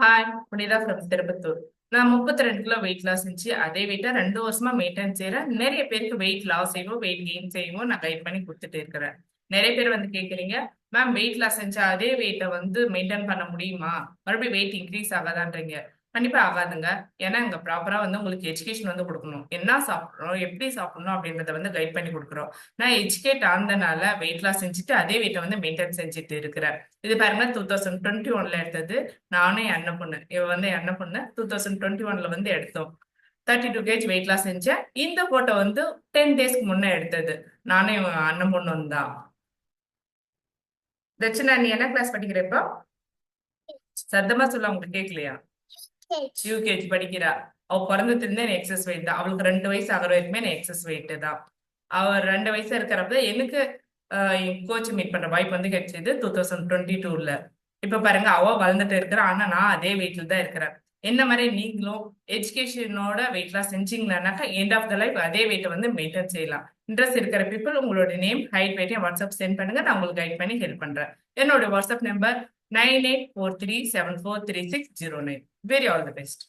Hi Punitha from Tirupattur நான் முப்பத்தி ரெண்டு கிலோ வெயிட் லாஸ் செஞ்சு அதே வெயிட்டை ரெண்டு வருஷமா மெயின்டைன் செய்யறேன் நிறைய பேருக்கு வெயிட் லாஸ் செய்வோம் வெயிட் கெயின் செய்வோம். நான் கைட் பண்ணி கொடுத்துட்டு இருக்கிறேன். நிறைய பேர் வந்து கேட்குறீங்க மேம் வெயிட் லாஸ் செஞ்சா அதே வெயிட்டை வந்து மெயின்டைன் பண்ண முடியுமா? மறுபடியும் வெயிட் இன்க்ரீஸ் ஆகாதான்றீங்க. கண்டிப்பா ஆகாதுங்க. ஏன்னா இங்க ப்ராப்பரா வந்து உங்களுக்கு எஜுகேஷன் வந்து கொடுக்கணும். என்ன சாப்பிடணும் எப்படி சாப்பிடணும் அப்படின்றத வந்து கைட் பண்ணி கொடுக்குறோம். நான் எஜுகேட் ஆனதுனால வெயிட் லாஸ் செஞ்சுட்டு அதே வெயிட்டை வந்து மெயின்டைன் செஞ்சுட்டு இருக்கிறேன். இது பாருங்க டூ தௌசண்ட் டுவெண்ட்டி ஒன்ல எடுத்தது. நானும் என் அண்ணன் பொண்ணு. இவ வந்து என் அண்ணன் பொண்ணு. டூ தௌசண்ட் டுவெண்ட்டி ஒன்ல வந்து எடுத்தோம். Thirty two KG weight loss செஞ்சேன். இந்த போட்டோ வந்து டென் டேஸ்க்கு முன்னே எடுத்தது. நானும் இவன் அண்ணன் பொண்ணு தான். தட்சிணா நீ என்ன கிளாஸ் படிக்கிற இப்போ? சத்தமா சொல்ல உங்களுக்கு கேட்கலையா யூகேஜி படிக்கிறா. அவ பிறந்ததுல இருந்தே எனக்கு எக்ஸஸ் வெயிட் தான். அவளுக்கு ரெண்டு வயசு ஆகிற வரைக்குமே எனக்கு எக்ஸஸ் வெயிட் தான். அவர் ரெண்டு வயசு இருக்கிறப்ப எனக்கு கோச் மீட் பண்ற வாய்ப்பு வந்து கிடைச்சது டூ தௌசண்ட் டுவெண்ட்டி டூல இப்ப பாருங்க அவ வளர்ந்துட்டு இருக்கிறா. ஆனா நான் அதே வெயிட்ல தான் இருக்கிறேன். என்ன மாதிரி நீங்களும் எஜுகேஷனோட வெயிட் லாஸ் செஞ்சீங்கன்னாக்கா எண்ட் ஆஃப் த லைஃப் அதே வெயிட்டை வந்து மெயின்டைன் செய்யலாம். இன்ட்ரெஸ்ட் இருக்கிற பீப்புள் உங்களோட நேம் ஹைட் வெயிட்டையும் வாட்ஸ்அப் சென்ட் பண்ணுங்க. நான் உங்களுக்கு கைட் பண்ணி ஹெல்ப் பண்றேன். என்னோட WhatsApp number 9843743609. Very all the best.